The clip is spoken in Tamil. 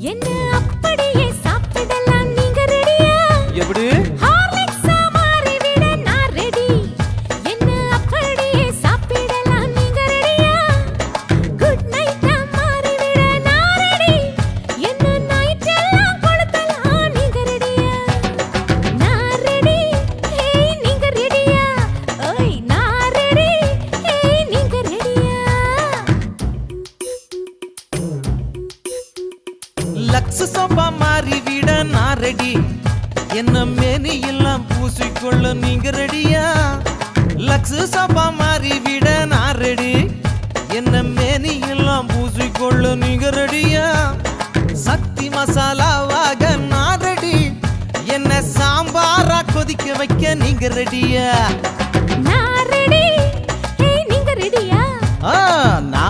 என்ன அப்படியே சாப்பிடலாம்? நீங்க ரெடியா எப்படி? லக்ஸ் சோபா மாறி விட நான் ரெடி என்ன மேனி எல்லாம் பூசிக்கொள்ள நீங்க ரெடியா லக்ஸ் சோபா மாறி விட நான் ரெடி என்ன மேனி எல்லாம் பூசிக்கொள்ள நீங்க ரெடியா சக்தி மசாலாவாக நான் ரெடி என்ன சாம்பாரா கொதிக்க வைக்க நீங்க ரெடியா